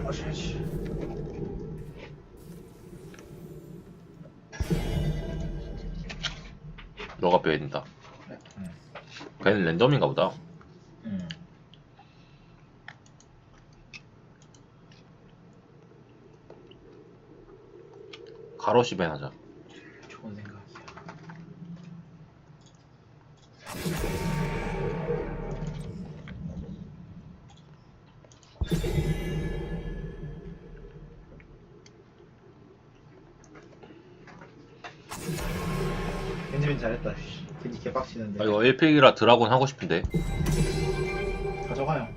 마셔야지. 너가 빼야 된다. 응. 걔는 랜덤인가 보다. 응. 가로시 밴 하자. 벤지민 잘했다. 씨. 벤지 개빡치는데. 아, 이거 1픽이라 드라곤 하고 싶은데. 가져가요.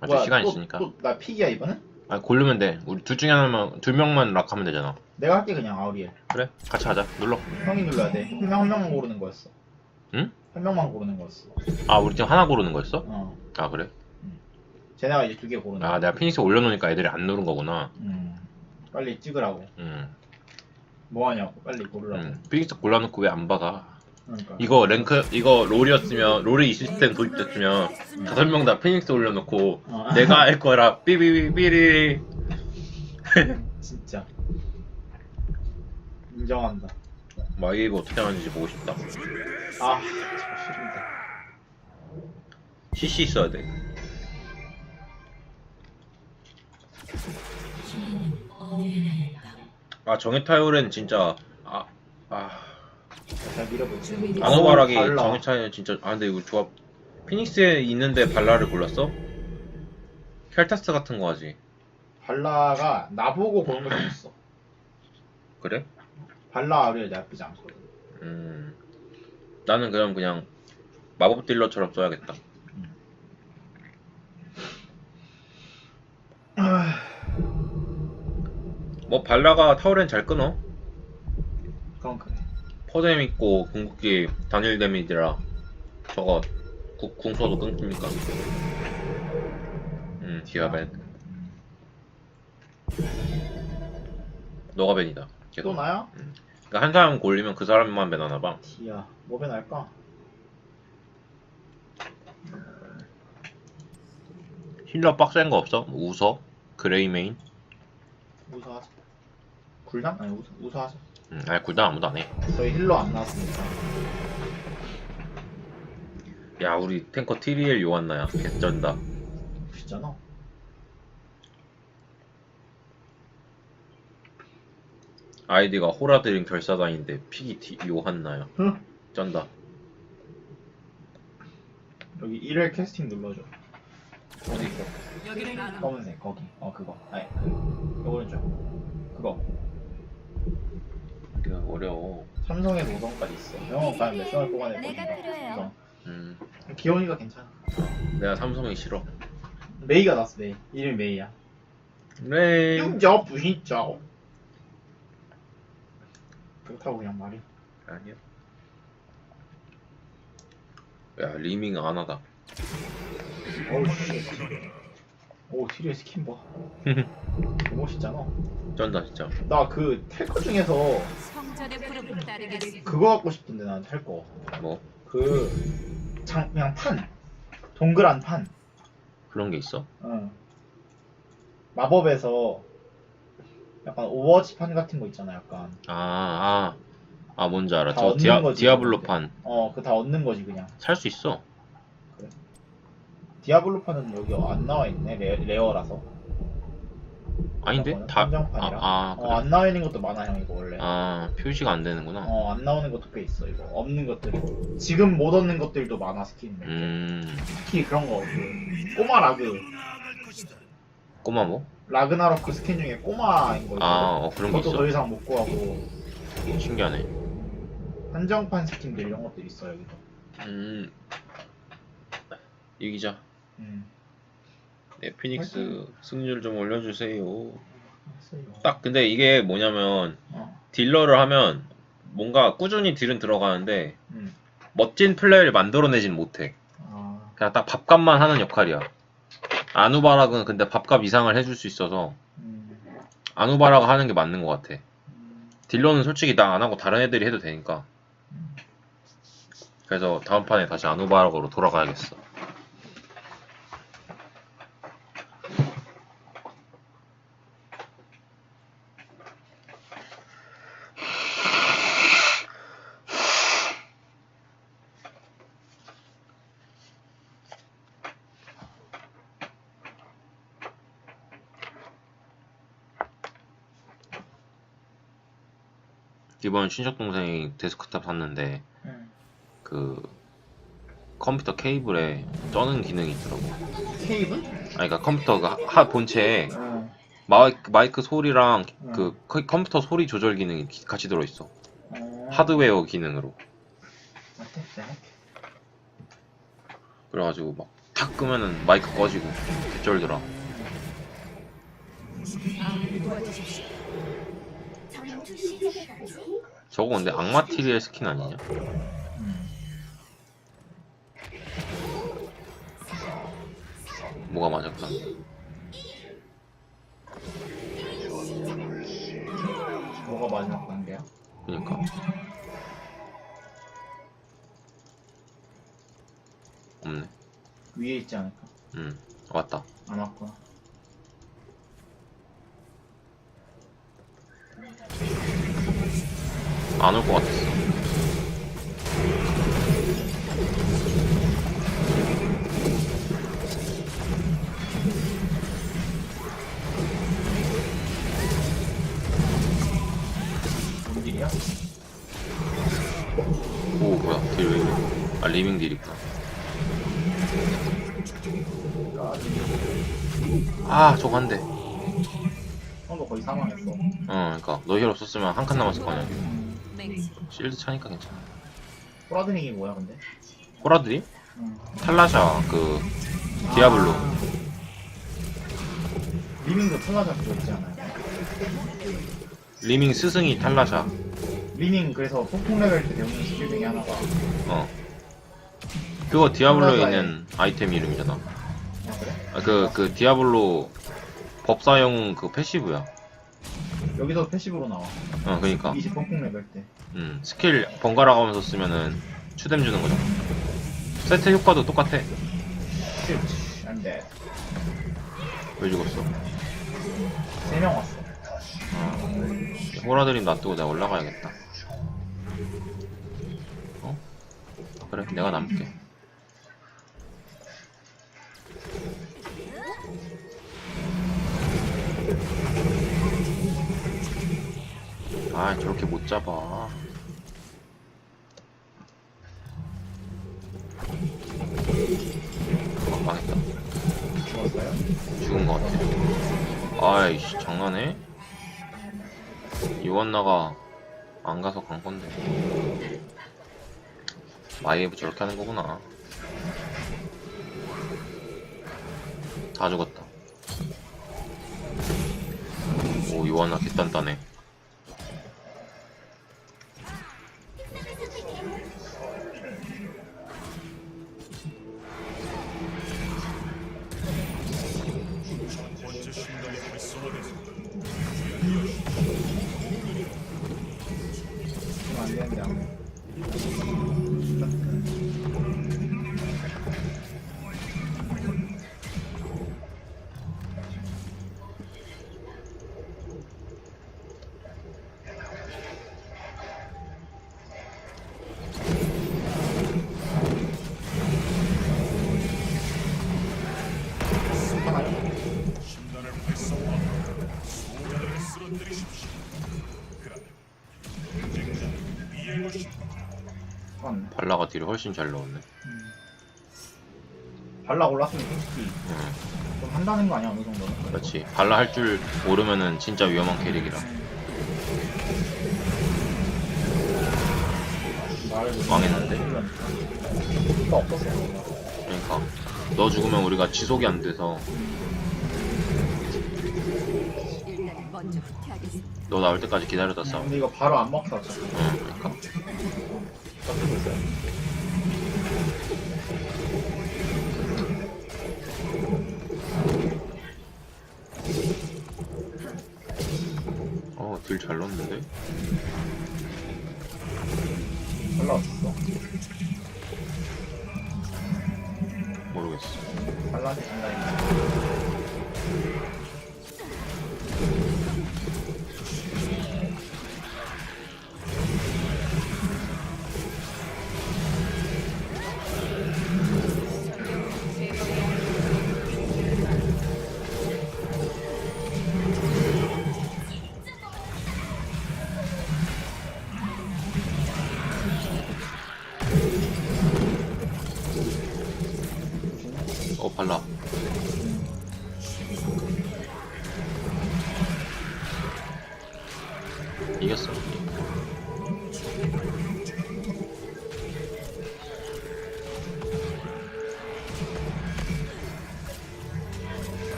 아직 뭐야, 시간 또- 있으니까. 또 나 픽이야 이번엔? 아, 고르면 돼. 우리 둘 중에 하나만, 두 명만 락하면 되잖아. 내가 할게 그냥 아우리엘. 그래, 같이 하자. 눌러. 형이 눌러야 돼. 한 명 한 명만 고르는 거였어. 응? 한 명만 고르는 거였어. 아, 우리 팀 하나 고르는 거였어? 어. 아, 그래? 쟤네가 이제 두 개 고르는 아, 거야. 내가 피닉스 올려놓으니까 애들이 안 누른 거구나. 음. 빨리 찍으라고. 음, 뭐 하냐고. 빨리 고르라고. 음. 피닉스 골라놓고 왜 안 박아? 그러니까. 이거 랭크, 이거 롤이었으면, 롤이 이 시스템 도입됐으면, 다섯 명 다 피닉스 올려놓고, 어. 내가 할 거라, 삐비비비리. 진짜. 인정한다. 마이브 어떻게 하는지 보고 싶다. 아, 저 싫은데. CC 있어야 돼. 아, 정해타율은 진짜, 아, 아. 잘 밀어보지. 아노바락이 달라. 정해타율 진짜, 아, 근데 이거 조합. 피닉스에 있는데 발라를 골랐어? 켈타스 같은 거 하지. 발라가 나보고 고른 걸 줬어. 그래? 발라 아우리엘 나쁘지 않거든. 음. 나는 그럼 그냥 마법 딜러처럼 써야겠다. 뭐 발라가 타워렌 잘 끊어. 그건 그래. 퍼뎀 있고 궁극기 단일 데미지라 저거 구- 궁 써도 끊깁니까? 음 디아벤 너가 벤이다 또 계속 나야? 그러니까 한 사람 골리면 그 사람만 벤하나봐 티야. 뭐배 날까? 힐러 빡센 거 없어? 뭐 우서? 그레이메인? 우서하자. 굴당? 아니 우서, 우서하자. 음, 아니 굴단 아무도 안 해 저희 힐러 안 나왔으니까. 야 우리 탱커 TVL 요한나야 개쩐다 진짜나? 아이디가 호라드림 결사단인데 픽이 티- 요한나야 응? 쩐다 여기 1회 캐스팅 눌러줘. 어디 있어? 검은색 거기. 어 그거. 아니 그, 그 오른쪽. 그거. 이게 어려워 삼성에 5성까지 있어. 병원 가면 몇 성을 뽑아낼 내가 거니까. 필요해요. 우선. 음 기원이가 괜찮아. 내가 삼성이 싫어 메이가 났어 메이. 이름이 메이야. 네 육저 부신저. 그렇다고 그냥 말이. 아니야. 야 리밍 안 하다. 어우 씨. 오 티리의 스킨 봐. 너무 멋있잖아. 쩐다 진짜. 나 그 텔커 중에서 성전의 부름을 따르겠습니다. 그거 갖고 싶던데 난 텔 거. 뭐 그 장, 그냥 판. 동그란 판. 그런 게 있어? 응. 마법에서 약간 오버워치 판 같은 거 있잖아, 약간. 아, 아, 아 뭔지 알아. 다 저 얻는 디아, 거지, 디아블로판 어, 그거 다 얻는 거지, 그냥. 살 수 있어. 디아블로판은 여기 안 나와 있네, 레, 레어라서. 아닌데? 이거는 다, 한정판이라. 아, 아, 어, 그래. 안 나와 있는 것도 많아, 형, 이거 원래. 아, 표시가 안 되는구나. 어, 안 나오는 것도 꽤 있어, 이거. 없는 것들이. 지금 못 얻는 것들도 많아, 스킨. 음, 특히 그런 거, 그, 꼬마 라그. 꼬마 뭐? 라그나로크 스킨 중에 꼬마인 거. 아, 어, 그런 게 그것도 있어. 더 이상 못 구하고. 신기하네. 한정판 스킨들 이런 것들 있어, 여기도. 음, 이 기자. 음. 네, 피닉스 승률 좀 올려주세요. 딱 근데 이게 뭐냐면 어. 딜러를 하면 뭔가 꾸준히 딜은 들어가는데 음. 멋진 플레이를 만들어내진 못해. 아, 그냥 딱 밥값만 하는 역할이야. 아누바락은 근데 밥값 이상을 해줄 수 있어서 음. 아누바라가 하는 게 맞는 것 같아. 음. 딜러는 솔직히 나 안 하고 다른 애들이 해도 되니까. 음. 그래서 다음 판에 다시 아누바락으로 돌아가야겠어. 이번 친척 동생이 데스크탑 샀는데 응. 그 컴퓨터 케이블에 쩌는 기능이 있더라고. 케이블? 아니 그러니까 컴퓨터가 하 본체에 응. 마이크, 마이크 소리랑 응. 그 커- 컴퓨터 소리 조절 기능이 기- 같이 들어있어. 어. 하드웨어 기능으로. 네. 그래가지고 막 탁 끄면은 마이크 꺼지고 개쩔더라. 저거 근데 악마 티리엘 스킨 아니냐? 음. 뭐가 맞았다. 뭐가 마지막 단계야? 그니까. 없네. 위에 있지 않을까? 음, 왔다. 안 왔구나. 안 올 것 같았어. 뭔 일이야? 오, 뭐야. 딜왜 이래. 아, 리밍 딜이구나. 아, 저거 한 대. 형도 거의 사망했어. 어, 그니까. 너힐 없었으면 한 칸 남았을 거 아니야. 맹스. 실드 차니까 괜찮아. 호라드닝이 뭐야 근데? 호라드림? 응. 탈라샤, 그, 디아블로. 리밍도 탈라자 그거 있지 않아요? 리밍 스승이 탈라샤. 리밍 그래서 폭풍 레벨 때 배우는 스킬 중에 하나가 어. 그거 디아블로에 탈라샤의- 있는 아이템 이름이잖아. 아 그래? 아, 그, 그, 디아블로 법사용 그 패시브야. 여기서 패시브로 나와. 어, 그니까. 20 폭풍 레벨 때. 음, 스킬 번갈아 가면서 쓰면은 추뎀 주는 거잖아. 세트 효과도 똑같아. 슈트. 안돼. 왜 죽었어? 3명 왔어. 아, 호라드림 놔두고 내가 올라가야겠다. 어? 그래, 내가 남을게. 아, 저렇게 못 잡아. 아, 망했다. 죽은 것 같아. 아이씨, 장난해? 이원나가 안 가서 간 건데. 마이에브 저렇게 하는 거구나. 다 죽었다. 오, 이원나 개단단해. 지금 발라가 딜을 훨씬 잘 넣었네. 음. 발라 올랐으면 솔직히 응, 좀 한다는 거 아니야 어느 정도는? 그렇지. 발라 할 줄 모르면은 진짜 위험한 캐릭이라. 망했는데? 가 없었어. 그러니까 너 죽으면 우리가 지속이 안 돼서 일단 먼저 후퇴하겠습니다. 너 나올 때까지 기다려다 싸워. 근데 이거 바로 안 먹혀 진짜. 응, 그러니까. 섞이고 있어요. 어, 딜잘 넣었는데? 발라 없었어. 모르겠어. 발라지 장난이. 어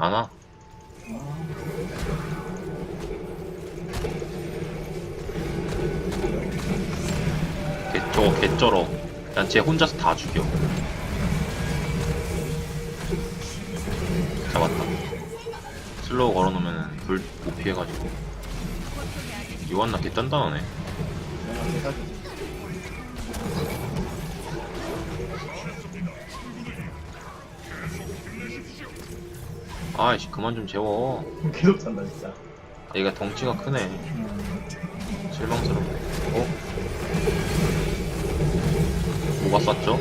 안 와 개, 저거 개쩔어. 난쟤 혼자서 다 죽여. 잡았다. 슬로우 걸어놓으면 불 못 피해가지고. 이완나 개 단단하네 아이씨 그만 좀 재워 계속 찬다 진짜 얘가 덩치가 크네 음. 실망스럽네 어? 뭐가 쐈죠?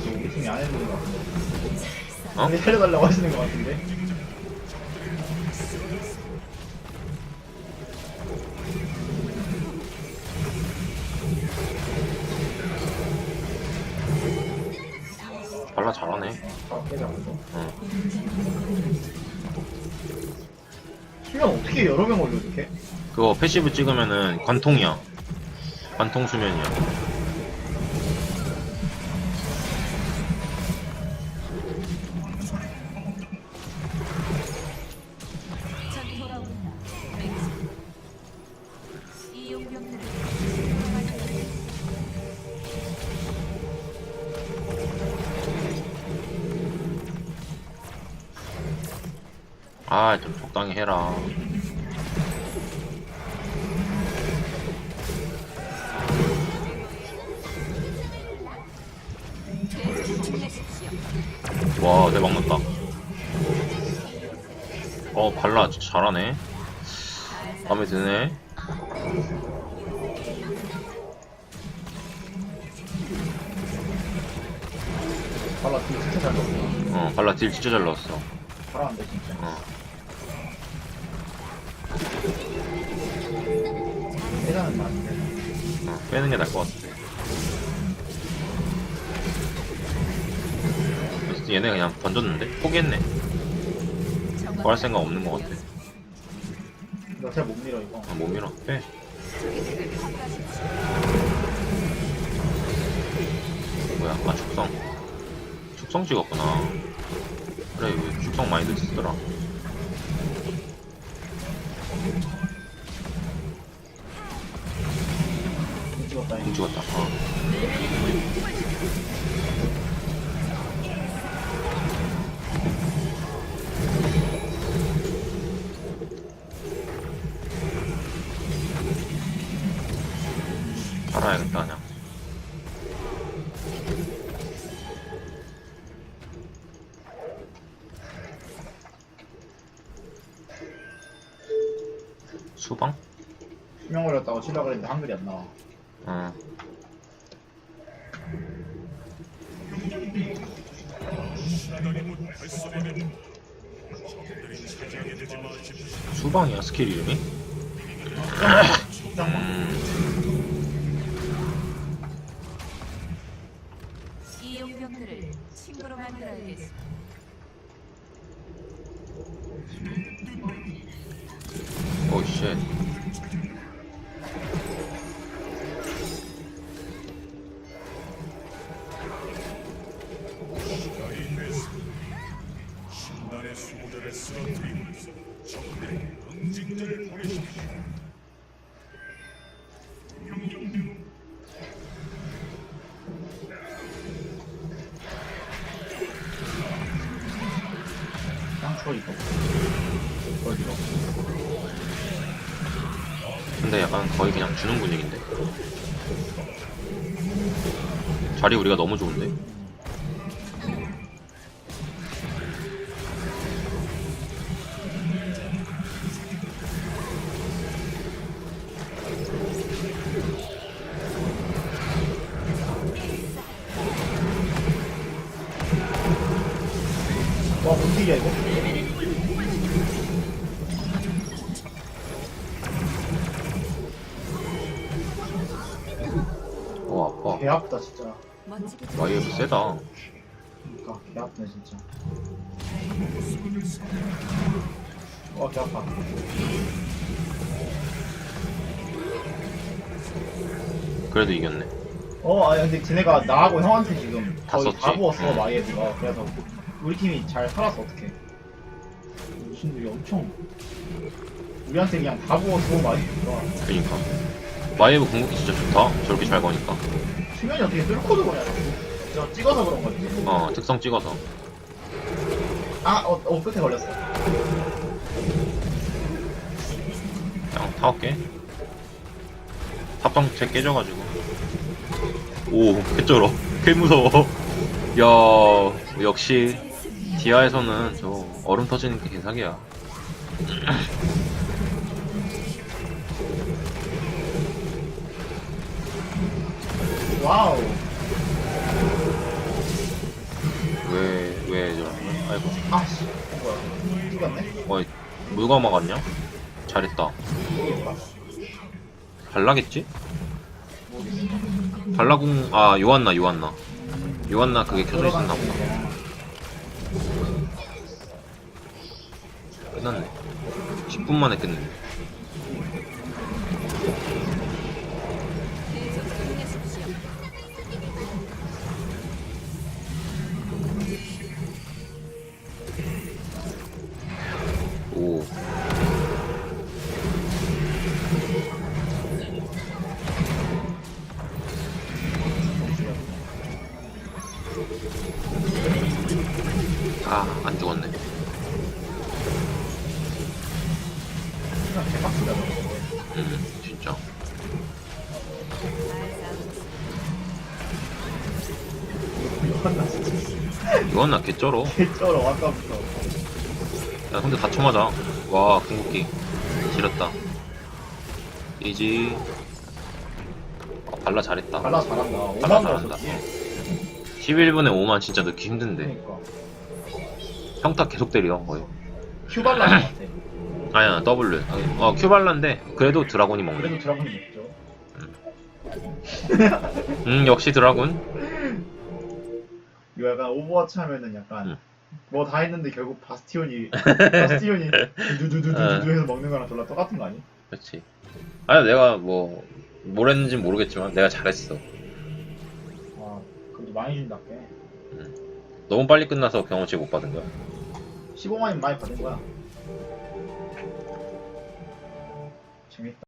지금 우리 팀이 안 해주는 것 같은데 어? 근데 살려달라고 하시는 것 같은데 발라 잘하네 아 어떻게 여러 명 걸려 이렇게? 그거 패시브 찍으면은 관통이야. 관통 수면이야. 아 좀 적당히 해라 진짜 잘하네. 마음에 드네. 발라 뒤 진짜 잘 넣었어. 어 발라 딜 진짜 잘 넣었어. 잘하는데 진짜. 어. 깨자는 많은데 어, 빼는 게 나을 것 같아. 그래서 얘네 그냥 던졌는데? 포기했네. 구할 생각 없는 것 같아. 너잘못 밀어 이거 아, 못 밀어. 빼. 뭐야, 아, 축성. 축성 찍었구나. 그래, 이거 축성 많이 늦었더라. 수방? 수명 걸렸다고 치려고 그랬는데 한글이 안 나와 어. 수방이야, 스킬 이름이? 오, 쉣. 주는 분위기인데? 자리 우리가 너무 좋은데? 세다. 그니까 개 아프네 진짜. 어개 아파. 그래도 이겼네. 어, 아니 근데 쟤네가 나하고 형한테 지금 다 거의 다 썼지? 부었어 응. 마이애드가 그래서 우리 팀이 잘 살았어 어떻게? 무슨 일이 엄청 우리한테 그냥 다 부었어 마이애드가 그니까. 와이프 궁극기 진짜 좋다. 저렇게 잘 거니까. 수면이 어떻게 뚫고 들어오냐 저 찍어서 그런 거지. 어, 특성 찍어서. 아, 어, 어 끝에 걸렸어. 그냥 타올게. 합방체 깨져가지고. 오, 개쩔어. 개 무서워. 야, 역시 디아에서는 저 얼음 터지는 게 개사기야. 와우. 아이고. 아씨, 뭐야? 죽었네. 어, 누가 막았냐? 잘했다. 발라겠지? 발라궁, 아, 요한나, 요한나. 요한나 그게 켜져 있었나 보다. 끝났네. 10분 만에 끝냈네. 아, 안 죽었네. 음, 진짜. 이건 나 개쩔어. 개쩔어 아까부터. 야, 근데 다 쳐 맞아. 와, 궁극기. 지렸다. 이지. 어, 발라 잘했다. 발라 잘한다. 발라 5만 잘한다. 넣었었지. 11분에 5만 진짜 넣기 힘든데. 그러니까. 평타 계속 때려, 거의. 큐 발라 같아. 아니야, W. 어, 큐 발라인데, 그래도 드라곤이 먹네. 그래도 드라곤이 있죠. 음, 역시 드라곤. 이거 약간 오버워치 하면은 약간 응. 뭐 다 했는데 결국 바스티온이 바스티온이 두두두두두 어. 해서 먹는 거랑 졸라 똑같은 거 아니? 그렇지. 아니, 내가 뭐, 뭘 했는지 모르겠지만, 내가 잘했어. 아 그래도 많이 준다 게 너무 빨리 끝나서 경험치 못 받은 거야. 15만이면 많이 받은 거야. 재밌다.